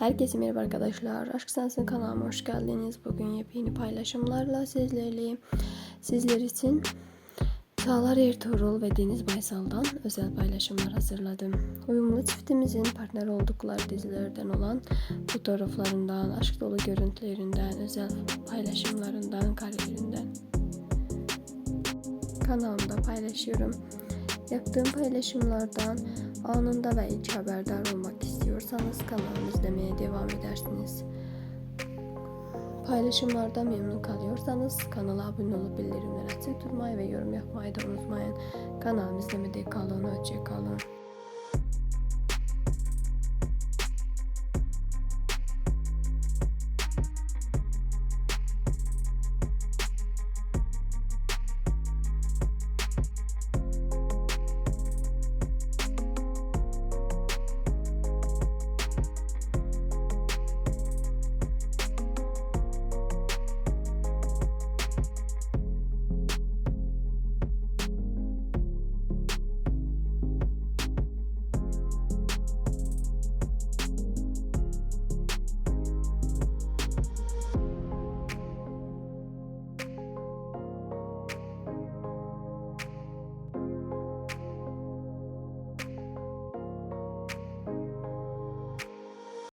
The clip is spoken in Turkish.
Herkese merhaba arkadaşlar. Aşk Sensin kanalıma hoş geldiniz. Bugün yepyeni paylaşımlarla sizlerleyim. Sizler için Çağlar Ertuğrul ve Deniz Baysal'dan özel paylaşımlar hazırladım. Uyumlu çiftimizin partner oldukları dizilerden olan fotoğraflarından, aşk dolu görüntülerinden, özel paylaşımlarından, karelerinden kanalımda paylaşıyorum. Yaptığım paylaşımlardan anında ve ilk haberdar olmak istiyorsanız kanalımı izlemeye devam edersiniz. Paylaşımlarda memnun kalıyorsanız kanala abone olup bildirimleri açık tutmayı ve yorum yapmayı da unutmayın. Kanalımı izlemede kalın, hoşça kalın.